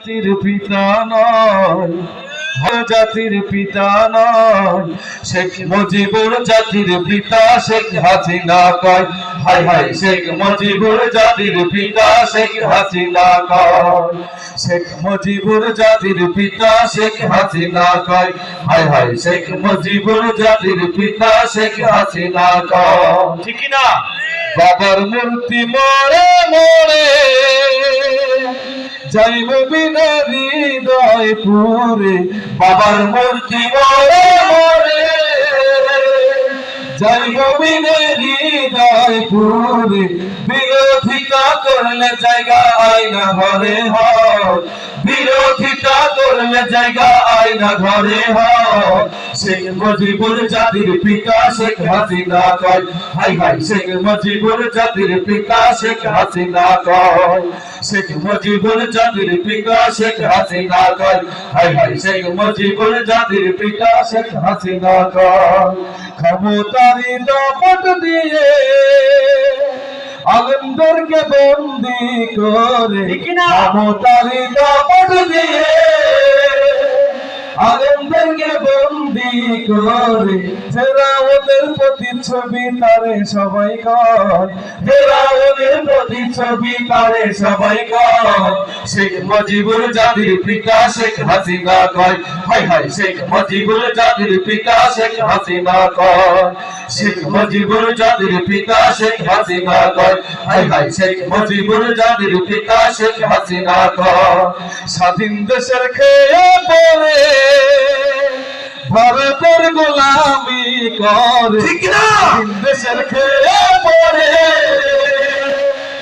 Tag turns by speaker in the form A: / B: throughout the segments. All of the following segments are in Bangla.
A: জাতির পিতা নয় জাতির পিতা নয়। শেখ মুজিবুর জাতির পিতা শেখ হাসিনা কয়। হায় হায় শেখ মুজিবুর জাতির পিতা শেখ হাসিনা কয়। শেখ মুজিবুর জাতির পিতা শেখ হাসিনা কয়। হায় হায় শেখ মুজিবুর জাতির পিতা শেখ হাসিনা কয়।
B: ঠিক না
A: বাবার মূর্তি মরে যাইব বিনা হৃদয় পুরে বাবার মূর্তি মরে মরে। যাইব বিনা হৃদয় পুরে বিরোধিতা করলে জায়গা আয়না ঘরে হয়। বিরোধিতা করলে জায়গা আয়না ঘরে হয়। শেখ মুজিবুর জাতির পিতা শেখ হাসিনা কয় হাই হাই শেখ মুজিবুর জাতির পিতা শেখ হাসিনা কয় শেখ মুজিবুর জাতির পিতা শেখ হাসিনা কয় হাই হাই শেখ মুজিবুর জাতির পিতা শেখ হাসিনা কয় ক্ষমতারি লপট দিয়ে আনন্দরকে বন্দি করে ক্ষমতারি লপট দিয়ে আনন্দকে বন্দি করে তারে সবাই তারে সবাই শেখ মুজিবুর জাতির পিতা শেখ হাসিনা কয়। হাই হাই শেখ মুজিবুর জাতির পিতা শেখ হাসিনা কয়। শেখ জাতির পিতা শেখ হাসিনা কয়। হাই হাই শেখ জাতির পিতা শেখ হাসিনা কয়। স্বাধীন দেশের খেয়ে গোলামি করে
B: ঠিক না?
A: দেশের খেয়ে পড়ে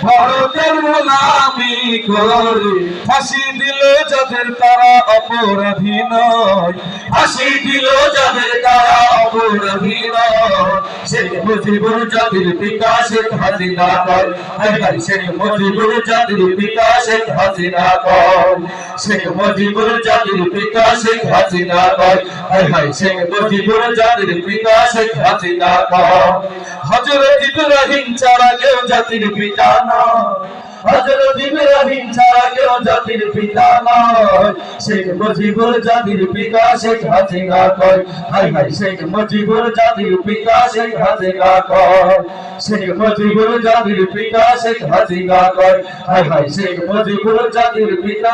A: ভারতের গোলামি করে ফাঁসি দিল যাদের তারা অপরাধী নয়। ফাঁসি দিল যাদের তারা অপরাধী নয়। শেখ মুজিবুর জাতির পিতা শেখ হাসিনা কয়। হাই শেখ মুজিবুর জাতির পিতা শেখ হাসিনা কয়। শেখ জাতির পিতা শেখ হাসিনা হাই হাই শেখ মুজিবুর জাতির পিতা শেখ হাসিনা কয়। হযরত ইব্রাহিম ছাড়া কেউ জাতির পিতা হযরত ইব্রাহিম ছাড়া কেউ পিতা নয়। শেখ মুজিবুর কয়। হাই হাই, শেখ মুজিবুর জাতির পিতা শেখ হাসিনা কয়। শেখ মুজিবুর জাতির পিতা